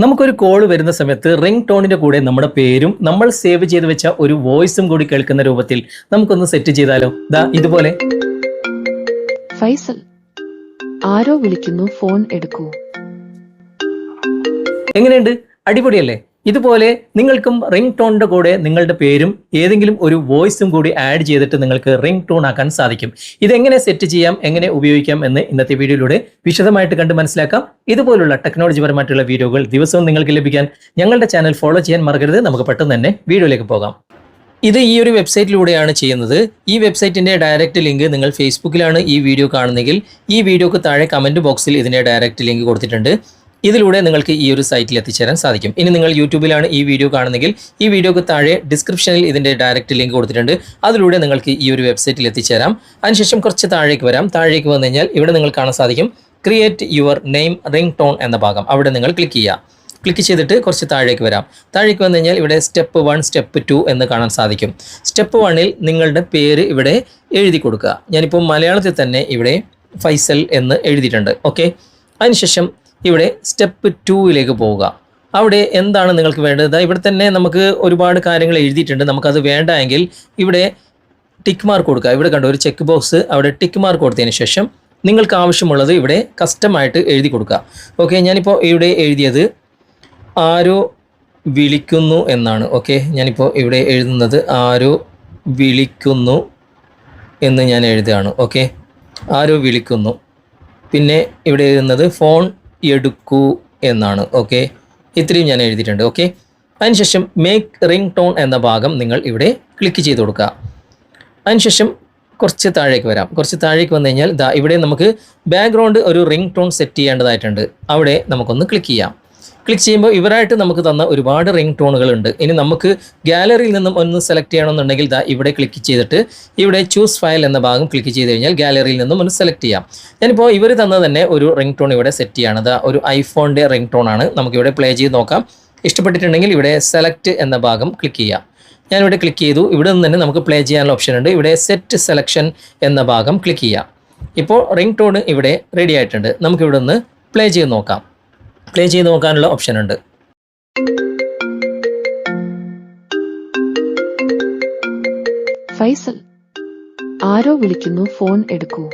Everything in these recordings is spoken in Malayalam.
നമുക്കൊരു കോൾ വരുന്ന സമയത്ത് റിംഗ് ടോണിന്റെ കൂടെ നമ്മുടെ പേരും നമ്മൾ സേവ് ചെയ്ത് വെച്ച ഒരു വോയിസും കൂടി കേൾക്കുന്ന രൂപത്തിൽ നമുക്കൊന്ന് സെറ്റ് ചെയ്താലോ? ദാ ഇതുപോലെ. ഫൈസൽ ആരോ വിളിക്കുന്നു ഫോൺ എടുക്കൂ. എങ്ങനെയുണ്ട്? അടിപൊളിയല്ലേ? ഇതുപോലെ നിങ്ങൾക്കും റിംഗ് ടോണിന്റെ കൂടെ നിങ്ങളുടെ പേരും ഏതെങ്കിലും ഒരു വോയിസും കൂടി ആഡ് ചെയ്തിട്ട് നിങ്ങൾക്ക് റിംഗ് ടോൺ ആക്കാൻ സാധിക്കും. ഇതെങ്ങനെ സെറ്റ് ചെയ്യാം എങ്ങനെ ഉപയോഗിക്കാം എന്ന് ഇന്നത്തെ വീഡിയോയിലൂടെ വിശദമായിട്ട് കണ്ട് മനസ്സിലാക്കാം. ഇതുപോലുള്ള ടെക്നോളജി പരമായിട്ടുള്ള വീഡിയോകൾ ദിവസവും നിങ്ങൾക്ക് ലഭിക്കാൻ ഞങ്ങളുടെ ചാനൽ ഫോളോ ചെയ്യാൻ മറക്കരുത്. നമുക്ക് പെട്ടെന്ന് തന്നെ വീഡിയോയിലേക്ക് പോകാം. ഇത് ഈ ഒരു വെബ്സൈറ്റിലൂടെയാണ് ചെയ്യുന്നത്. ഈ വെബ്സൈറ്റിന്റെ ഡയറക്റ്റ് ലിങ്ക് നിങ്ങൾ ഫേസ്ബുക്കിലാണ് ഈ വീഡിയോ കാണുന്നെങ്കിൽ ഈ വീഡിയോക്ക് താഴെ കമന്റ് ബോക്സിൽ ഇതിന്റെ ഡയറക്റ്റ് ലിങ്ക് കൊടുത്തിട്ടുണ്ട്. ഇതിലൂടെ നിങ്ങൾക്ക് ഈ ഒരു സൈറ്റിൽ എത്തിച്ചേരാൻ സാധിക്കും. ഇനി നിങ്ങൾ യൂട്യൂബിലാണ് ഈ വീഡിയോ കാണുന്നെങ്കിൽ ഈ വീഡിയോക്ക് താഴെ ഡിസ്ക്രിപ്ഷനിൽ ഇതിന്റെ ഡയറക്റ്റ് ലിങ്ക് കൊടുത്തിട്ടുണ്ട്. അതിലൂടെ നിങ്ങൾക്ക് ഈ ഒരു വെബ്സൈറ്റിൽ എത്തിച്ചേരാം. അതിനുശേഷം കുറച്ച് താഴേക്ക് വരാം. താഴേക്ക് വന്നു കഴിഞ്ഞാൽ ഇവിടെ നിങ്ങൾ കാണാൻ സാധിക്കും create your name ringtone എന്ന ഭാഗം. അവിടെ നിങ്ങൾ ക്ലിക്ക് ചെയ്യുക. ക്ലിക്ക് ചെയ്തിട്ട് കുറച്ച് താഴേക്ക് വരാം. താഴേക്ക് വന്നു കഴിഞ്ഞാൽ ഇവിടെ സ്റ്റെപ്പ് വൺ സ്റ്റെപ്പ് ടു എന്ന് കാണാൻ സാധിക്കും. സ്റ്റെപ്പ് വണ്ണിൽ നിങ്ങളുടെ പേര് ഇവിടെ എഴുതി കൊടുക്കുക. ഞാനിപ്പോൾ മലയാളത്തിൽ തന്നെ ഇവിടെ ഫൈസൽ എന്ന് എഴുതിയിട്ടുണ്ട്. ഓക്കെ അതിനുശേഷം ഇവിടെ സ്റ്റെപ്പ് ടൂവിലേക്ക് പോവുക. അവിടെ എന്താണ് നിങ്ങൾക്ക് വേണ്ടത്? ഇവിടെ തന്നെ നമുക്ക് ഒരുപാട് കാര്യങ്ങൾ എഴുതിയിട്ടുണ്ട്. നമുക്കത് വേണ്ട എങ്കിൽ ഇവിടെ ടിക്ക് മാർക്ക് കൊടുക്കുക. ഇവിടെ കണ്ടോ ഒരു ചെക്ക് ബോക്സ് അവിടെ ടിക്ക് മാർക്ക് കൊടുത്തതിന് ശേഷം നിങ്ങൾക്ക് ആവശ്യമുള്ളത് ഇവിടെ കസ്റ്റമായിട്ട് എഴുതി കൊടുക്കുക. ഓക്കെ ഞാനിപ്പോൾ ഇവിടെ എഴുതിയത് ആരോ വിളിക്കുന്നു എന്നാണ്. ഓക്കെ ഞാനിപ്പോൾ ഇവിടെ എഴുതുന്നത് ആരോ വിളിക്കുന്നു എന്ന് ഞാൻ എഴുതുകയാണ്. ഓക്കെ ആരോ വിളിക്കുന്നു. പിന്നെ ഇവിടെ എഴുതുന്നത് ഫോൺ എടുക്കൂ എന്നാണ് ഓക്കെ ഇത്രയും ഞാൻ എഴുതിയിട്ടുണ്ട് ഓക്കെ അതിനുശേഷം മേക്ക് റിംഗ് ടോൺ എന്ന ഭാഗം നിങ്ങൾ ഇവിടെ ക്ലിക്ക് ചെയ്ത് കൊടുക്കുക. അതിനുശേഷം കുറച്ച് താഴേക്ക് വരാം. കുറച്ച് താഴേക്ക് വന്നു കഴിഞ്ഞാൽ ദാ ഇവിടെ നമുക്ക് ബാക്ക്ഗ്രൗണ്ട് ഒരു റിംഗ് ടോൺ സെറ്റ് ചെയ്യേണ്ടതായിട്ടുണ്ട്. അവിടെ നമുക്കൊന്ന് ക്ലിക്ക് ചെയ്യാം. ക്ലിക്ക് ചെയ്യുമ്പോൾ ഇവരായിട്ട് നമുക്ക് തന്ന ഒരുപാട് റിംഗ് ടോണുകൾ ഉണ്ട് ഇനി നമുക്ക് ഗാലറിയിൽ നിന്നും ഒന്ന് സെലക്ട് ചെയ്യണമെന്നുണ്ടെങ്കിൽ ദാ ഇവിടെ ക്ലിക്ക് ചെയ്തിട്ട് ഇവിടെ ചൂസ് ഫയൽ എന്ന ഭാഗം ക്ലിക്ക് ചെയ്ത് കഴിഞ്ഞാൽ ഗാലറിയിൽ നിന്നും ഒന്ന് സെലക്ട് ചെയ്യാം. ഞാനിപ്പോൾ ഇവർ തന്ന തന്നെ ഒരു റിംഗ് ടോൺ ഇവിടെ സെറ്റ് ചെയ്യാണ്. ദാ ഒരു ഐഫോണിന്റെ റിംഗ് ടോൺ ആണ്. നമുക്കിവിടെ പ്ലേ ചെയ്ത് നോക്കാം. ഇഷ്ടപ്പെട്ടിട്ടുണ്ടെങ്കിൽ ഇവിടെ സെലക്ട് എന്ന ഭാഗം ക്ലിക്ക് ചെയ്യാം. ഞാനിവിടെ ക്ലിക്ക് ചെയ്തു. ഇവിടെ നിന്ന് തന്നെ നമുക്ക് പ്ലേ ചെയ്യാനുള്ള ഓപ്ഷൻ ഉണ്ട്. ഇവിടെ സെറ്റ് സെലക്ഷൻ എന്ന ഭാഗം ക്ലിക്ക് ചെയ്യാം. ഇപ്പോൾ റിംഗ് ടോൺ ഇവിടെ റെഡി ആയിട്ടുണ്ട്. നമുക്കിവിടെ നിന്ന് പ്ലേ ചെയ്ത് നോക്കാം. പ്ലേ ചെയ്ത് നോക്കാനുള്ള ഓപ്ഷൻ ഉണ്ട്. ഫൈസൽ ആരോ വിളിക്കുന്നു ഫോൺ എടുക്കൂ.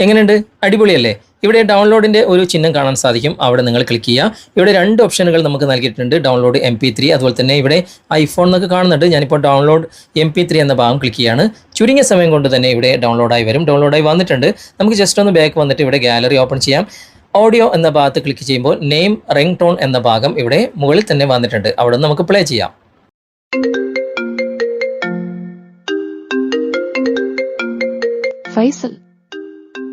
എങ്ങനെയുണ്ട്? അടിപൊളിയല്ലേ? ഇവിടെ ഡൗൺലോഡിന്റെ ഒരു ചിഹ്നം കാണാൻ സാധിക്കും. അവിടെ നിങ്ങൾ ക്ലിക്ക് ചെയ്യുക. ഇവിടെ രണ്ട് ഓപ്ഷനുകൾ നമുക്ക് നൽകിയിട്ടുണ്ട്. ഡൗൺലോഡ് എം പി ത്രീ അതുപോലെ തന്നെ ഇവിടെ ഐഫോൺ എന്നൊക്കെ കാണുന്നുണ്ട്. ഞാനിപ്പോൾ ഡൗൺലോഡ് എം പി ത്രീ എന്ന ഭാഗം ക്ലിക്ക് ചെയ്യാണ്. ചുരുങ്ങിയ സമയം കൊണ്ട് തന്നെ ഇവിടെ ഡൗൺലോഡായി വരും. ഡൗൺലോഡായി വന്നിട്ടുണ്ട്. നമുക്ക് ജസ്റ്റ് ഒന്ന് ബാക്ക് വന്നിട്ട് ഇവിടെ ഗാലറി ഓപ്പൺ ചെയ്യാം. ഓഡിയോ എന്ന ഭാഗത്ത് ക്ലിക്ക് ചെയ്യുമ്പോൾ നെയിം റിംഗ് ടോൺ എന്ന ഭാഗം ഇവിടെ മുകളിൽ തന്നെ വന്നിട്ടുണ്ട്. അവിടെ നമുക്ക് പ്ലേ ചെയ്യാം. ഫൈസൽ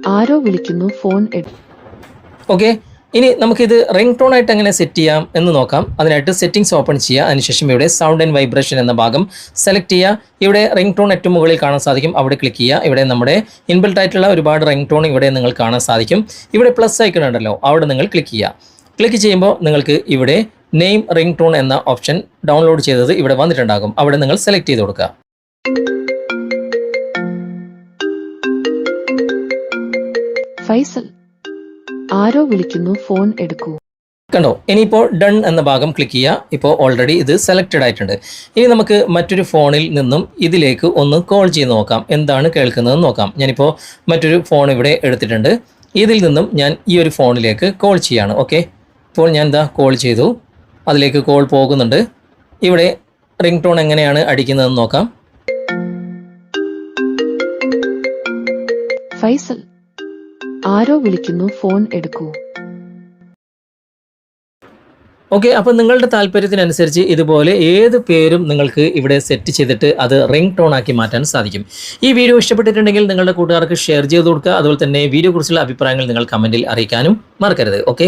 ആരോ വിളിക്കുന്നു ഫോൺ ഓക്കെ ഇനി നമുക്കിത് റിംഗ് ടോൺ ആയിട്ട് എങ്ങനെ സെറ്റ് ചെയ്യാം എന്ന് നോക്കാം. അതിനായിട്ട് സെറ്റിംഗ്സ് ഓപ്പൺ ചെയ്യുക. അതിനുശേഷം ഇവിടെ സൗണ്ട് ആൻഡ് വൈബ്രേഷൻ എന്ന ഭാഗം സെലക്ട് ചെയ്യുക. ഇവിടെ റിംഗ് ടോൺ ഏറ്റവും മുകളിൽ കാണാൻ സാധിക്കും. അവിടെ ക്ലിക്ക് ചെയ്യുക. ഇവിടെ നമ്മുടെ ഇൻബിൽട്ട് ആയിട്ടുള്ള ഒരുപാട് റിംഗ് ടോൺ ഇവിടെ നിങ്ങൾ കാണാൻ സാധിക്കും. ഇവിടെ പ്ലസ് ഐക്കൺ ഉണ്ടല്ലോ. അവിടെ നിങ്ങൾ ക്ലിക്ക് ചെയ്യുക. ക്ലിക്ക് ചെയ്യുമ്പോൾ നിങ്ങൾക്ക് ഇവിടെ നെയിം റിംഗ് ടോൺ എന്ന ഓപ്ഷൻ ഡൗൺലോഡ് ചെയ്തത് ഇവിടെ വന്നിട്ടുണ്ടാകും. അവിടെ നിങ്ങൾ സെലക്ട് ചെയ്ത് കൊടുക്കുക. ഫൈസൽ ആരോ വിളിക്കുന്നു ഫോൺ എടുക്കൂ. കണ്ടോ ഇനിയിപ്പോൾ ഡൺ എന്ന ഭാഗം ക്ലിക്ക് ചെയ്യുക. ഇപ്പോൾ ഓൾറെഡി ഇത് സെലക്റ്റഡ് ആയിട്ടുണ്ട്. ഇനി നമുക്ക് മറ്റൊരു ഫോണിൽ നിന്നും ഇതിലേക്ക് ഒന്ന് കോൾ ചെയ്ത് നോക്കാം. എന്താണ് കേൾക്കുന്നതെന്ന് നോക്കാം. ഞാനിപ്പോൾ മറ്റൊരു ഫോൺ ഇവിടെ എടുത്തിട്ടുണ്ട്. ഇതിൽ നിന്നും ഞാൻ ഈ ഒരു ഫോണിലേക്ക് കോൾ ചെയ്യാണ്. ഓക്കെ ഇപ്പോൾ ഞാൻ എന്താ കോൾ ചെയ്തു. അതിലേക്ക് കോൾ പോകുന്നുണ്ട്. ഇവിടെ റിംഗ് ടോൺ എങ്ങനെയാണ് അടിക്കുന്നതെന്ന് നോക്കാം. ഫൈസൽ ആരോ വിളിക്കുന്നു ഫോൺ എടുക്കൂ. ഓക്കെ അപ്പോൾ നിങ്ങളുടെ താല്പര്യത്തിനനുസരിച്ച് ഇതുപോലെ ഏത് പേരും നിങ്ങൾക്ക് ഇവിടെ സെറ്റ് ചെയ്തിട്ട് അത് റിംഗ് ടോൺ ആക്കി മാറ്റാൻ സാധിക്കും. ഈ വീഡിയോ ഇഷ്ടപ്പെട്ടിട്ടുണ്ടെങ്കിൽ നിങ്ങളുടെ കൂട്ടുകാർക്ക് ഷെയർ ചെയ്ത് കൊടുക്കുക. അതുപോലെ തന്നെ വീഡിയോ കുറിച്ചുള്ള അഭിപ്രായങ്ങൾ നിങ്ങൾ കമന്റിൽ അറിയിക്കാനും മറക്കരുത്. ഓക്കെ?